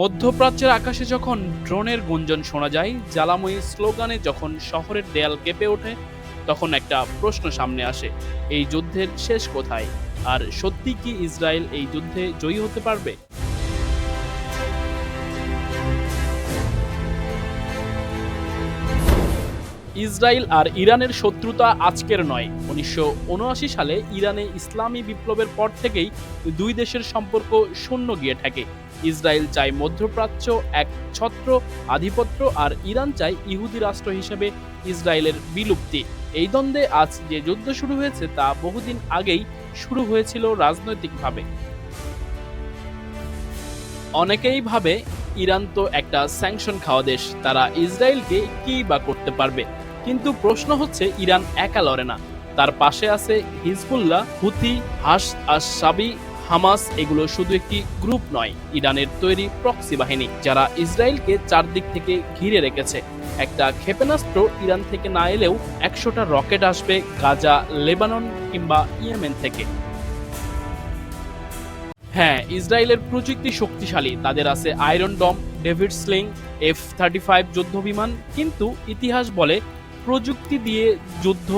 মধ্যপ্রাচ্যের আকাশে যখন ড্রোনের গুঞ্জন শোনা যায়, জ্বালাময়ী স্লোগানে যখন শহরের দেয়াল কেঁপে ওঠে, তখন একটা প্রশ্ন সামনে আসে, এই যুদ্ধের শেষ কোথায়? আর সত্যি কি ইসরায়েল এই যুদ্ধে জয়ী হতে পারবে? ইসরায়েল আর ইরানের শত্রুতা আজকের নয়। উনিশশো সালে ইরানে ইসলামী বিপ্লবের পর থেকেই দুই দেশের সম্পর্ক শূন্য গিয়ে থাকে। ইসরায়েল চায় মধ্যপ্রাচ্য এক ছত্র, আধিপত্য আর ইরান চায় ইহুদি রাষ্ট্র হিসেবে ইসরায়েলের বিলুপ্তি। এই দ্বন্দ্বে আজ যে যুদ্ধ শুরু হয়েছে তা বহুদিন আগেই শুরু হয়েছিল রাজনৈতিকভাবে। অনেকেই ভাবে, ইরান তো একটা স্যাংশন খাওয়া দেশ, তারা ইসরায়েলকে কি বা করতে পারবে? কিন্তু প্রশ্ন হচ্ছে ইরান একা লড়ে না। তার পাশে আছে হিজবুল্লাহ, হুথি, হাস আশাবি হামাস, এগুলো শুধু একটি গ্রুপ নয়, ইরানের তৈরি প্রক্সি বাহিনী, যারা ইসরায়েলকে চারদিক থেকে ঘিরে রেখেছে। একটা ক্ষেপণাস্ত্র ইরান থেকে না এলেও একশোটা রকেট আসবে গাজা, লেবানন কিংবা ইয়েমেন থেকে। হ্যাঁ ইসরায়েলের প্রযুক্তি শক্তিশালী। তাদের আছে iron dome, David sling, F thirty five যুদ্ধ বিমান কিন্তু ইতিহাস বলে প্রযুক্তি দিয়ে যুদ্ধ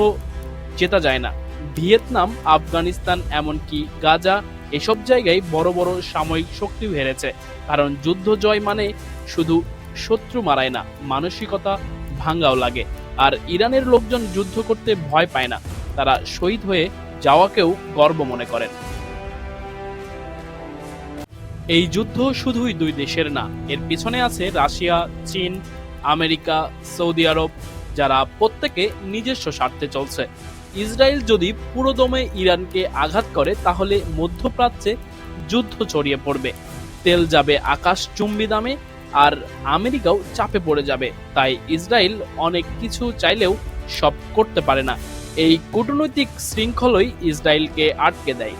জেতা যায় না। ভিয়েতনাম, আফগানিস্তান, এমনকি গাজা এসব জায়গায় বড় বড় সাময়িক শক্তি হেরেছে। কারণ যুদ্ধ জয় মানে শুধু শত্রু মারায় না, মানসিকতা ভাঙ্গাও লাগে। আর ইরানের লোকজন যুদ্ধ করতে ভয় পায় না, তারা শহীদ হয়ে যাওয়াকেও গর্ব মনে করেন। এই যুদ্ধ শুধুই দুই দেশের না, এর পিছনে আছে রাশিয়া, চীন, আমেরিকা, সৌদি আরব যারা প্রত্যেকে নিজস্ব স্বার্থে চলছে। ইসরায়েল যদি পুরোদমে ইরানকে আঘাত করে, তাহলে মধ্যপ্রাচ্যে যুদ্ধ ছড়িয়ে পড়বে। তেল যাবে আকাশ চুম্বি দামে আর আমেরিকাও চাপে পড়ে যাবে। তাই ইসরায়েল অনেক কিছু চাইলেও সব করতে পারে না। এই কূটনৈতিক শৃঙ্খলই ইসরায়েলকে আটকে দেয়।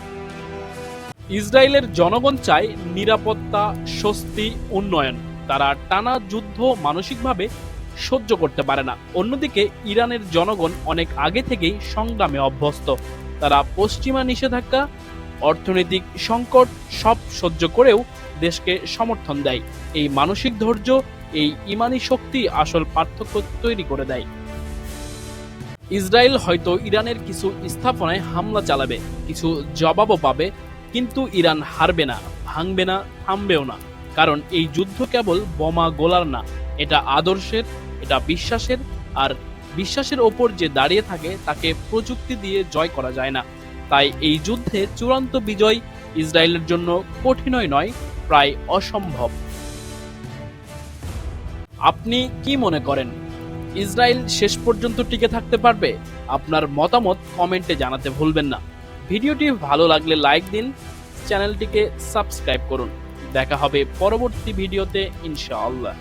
ইসরায়েলের জনগণ চায় নিরাপত্তা, স্বস্তি, উন্নয়ন। তারা টানা যুদ্ধ মানসিকভাবে সহ্য করতে পারে না। অন্যদিকে ইরানের জনগণ অনেক আগে থেকেই সংগ্রামে অভ্যস্ত। তারা পশ্চিমা নিষেধাজ্ঞা, অর্থনৈতিক সংকট সব সহ্য করেও দেশকে সমর্থন দেয়। এই মানসিক ধৈর্য, এই ইমানি শক্তি আসল পার্থক্য তৈরি করে দেয়। ইসরায়েল হয়তো ইরানের কিছু স্থাপনায় হামলা চালাবে, কিছু জবাবও পাবে, কিন্তু ইরান হারবে না, ভাঙবে না, থামবেও না। কারণ এই যুদ্ধ কেবল বোমা গোলার না, এটা আদর্শের এটা বিশ্বাসের, আর বিশ্বাসের ওপর যে দাঁড়িয়ে থাকে, তাকে প্রযুক্তি দিয়ে জয় করা যায় না। তাই এই যুদ্ধে চূড়ান্ত বিজয় ইসরায়েলের জন্য কঠিনই নয়, প্রায় অসম্ভব। আপনি কি মনে করেন? ইসরায়েল শেষ পর্যন্ত টিকে থাকতে পারবে? আপনার মতামত কমেন্টে জানাতে ভুলবেন না। ভিডিওটি ভালো লাগলে লাইক দিন, চ্যানেলটিকে সাবস্ক্রাইব করুন। দেখা হবে পরবর্তী ভিডিওতে, ইনশাআল্লাহ।